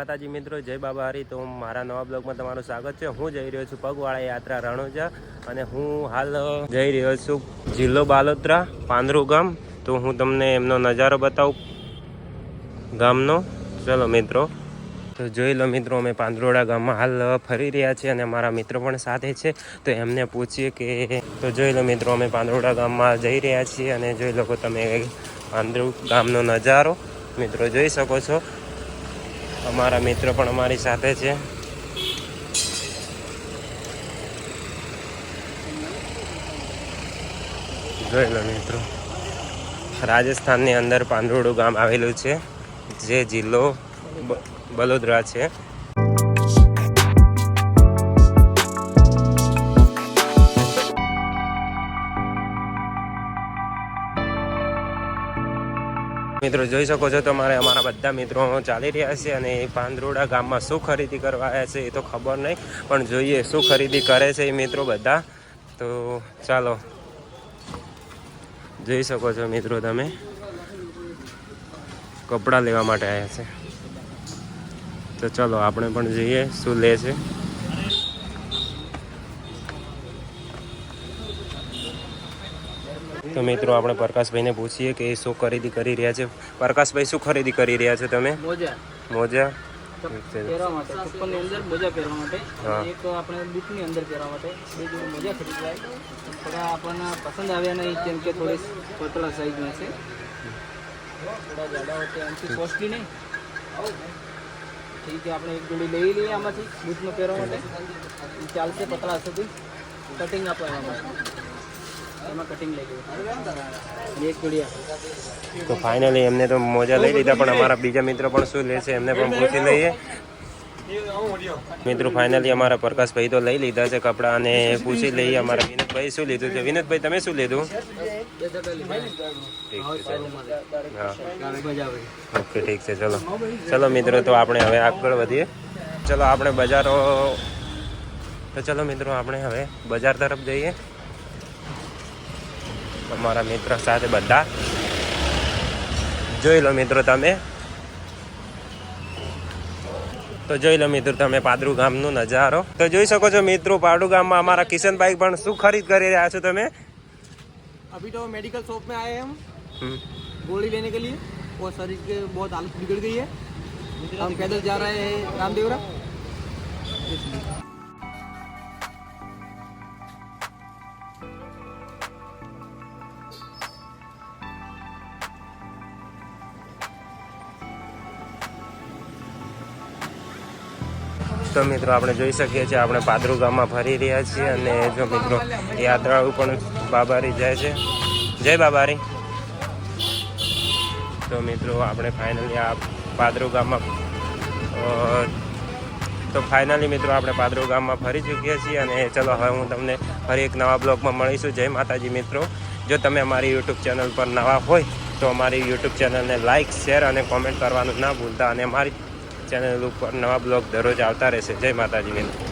માતાજી મિત્રો, જય બાબા હરી. તો મારા નવા બ્લોગમાં તમારું સ્વાગત છે. હું જઈ રહ્યો છું પગવાળા યાત્રા રણુજા અને હું હાલ જઈ રહ્યો છું જિલ્લો બાલોત્રા, પાંદરું ગામ. તો હું તમને એમનો નજારો બતાવું ગામનો. ચલો મિત્રો. તો જોઈ લો મિત્રો, અમે પાંદરોડા ગામમાં હાલ ફરી રહ્યા છીએ અને મારા મિત્રો પણ સાથે છે. તો એમને પૂછીએ કે તો જોઈ લો મિત્રો, અમે પાંદરોડા ગામમાં જઈ રહ્યા છીએ અને જોઈ લો તમે પાંદરુ ગામનો નજારો. મિત્રો જોઈ શકો છો. અમારા મિત્ર પણ અમારી સાથે છે. જોઈ લો મિત્રો. રાજસ્થાનની અંદર પાંદરોડું ગામ આવેલું છે. જે જિલ્લો બલોદરા છે. મિત્રો, જોઈ શકો છો તમારે અમારા બધા મિત્રો ચાલી રહ્યા છે અને એ પાંદરોડા ગામમાં શું ખરીદી કરવા આવ્યા છે એ તો ખબર નહીં, પણ જોઈએ શું ખરીદી કરે છે એ મિત્રો બધા. તો ચાલો, જોઈ શકો છો મિત્રો તમે, કપડાં લેવા માટે આવ્યા છે. તો ચલો, આપણે પણ જોઈએ શું લે છે. તો મિત્રો આપણે પ્રકાશભાઈને પૂછીએ કે એ શું ખરીદી કરી રહ્યા છે. પ્રકાશભાઈ શું ખરીદી કરી રહ્યા છો તમે? મોજા. મોજા? પહેરવા માટે ચપ્પલની અંદર મોજા પહેરવા માટે. એક આપણે બૂટની અંદર પહેરવા માટે. બે મોજા ખરીદવાય. થોડા આપણને પસંદ આવ્યા નહીં કેમ કે થોડી પતળા સાઈઝના છે. થોડા જાડા હોય એમથી કોસ્ટલી નહીં. ઠીક છે આપણે એક જોડી લઈ લઈએ આમાંથી બૂટમાં પહેરવા માટે. ચાલશે પતળા સુધી. કટિંગ આપવા માટે તો ફાઇનલી એમને તો મોજા લઈ લીધા, પણ અમારા બીજા મિત્રો પણ શું લે છે એમને પણ પૂછી લઈએ. મિત્રો ફાઇનલી અમારા પ્રકાશભાઈ તો લઈ લીધા છે કપડાં અને પૂછી લઈએ અમારા વિનોદભાઈ શું લીધું છે. વિનોદભાઈ, તમે શું લીધું? ઓકે, ઠીક છે, ચલો. ચલો, મિત્રો, તો આપણે હવે આગળ વધીએ. ચલો, આપણે બજારો તો ચલો, મિત્રો, આપણે હવે બજાર તરફ જઈએ. અમારા મિત્ર સાથે બધા જોઈ લો મિત્રો તમે તો જોઈ લો મિત્રો તમે પાદરુ ગામનો નજારો તો જોઈ શકો છો મિત્રો પાડુ ગામમાં અમારા કિશનભાઈ પણ શું ખરીદ કરી રહ્યા છો તમે अभी तो मेडिकल शॉप में आए हैं हम હમ. गोली लेने के लिए और शरीर के बहुत हालत बिगड़ गई है हम पैदल जा रहे हैं रामदेवरा તો મિત્રો આપણે જોઈ શકીએ છીએ આપણે પાદરુ ગામમાં ફરી રહ્યા છીએ અને જો મિત્રો યાત્રાળુ પણ બાબારી જાય છે. જય બાબારી. તો મિત્રો આપણે ફાઇનલી આ પાદરુ ગામમાં તો ફાઇનલી મિત્રો આપણે પાદરુ ગામમાં ફરી ચૂક્યા છીએ અને ચલો હવે હું તમને ફરી એક નવા બ્લોગમાં મળીશું. જય માતાજી મિત્રો. જો તમે અમારી યુટ્યુબ ચેનલ પર નવા હોય તો અમારી યુટ્યુબ ચેનલને લાઇક શેર અને કોમેન્ટ કરવાનું ના ભૂલતા અને અમારી ચેનલ ઉપર નવા બ્લોગ દરરોજ આવતા રહેશે. જય માતાજી. મિત્રો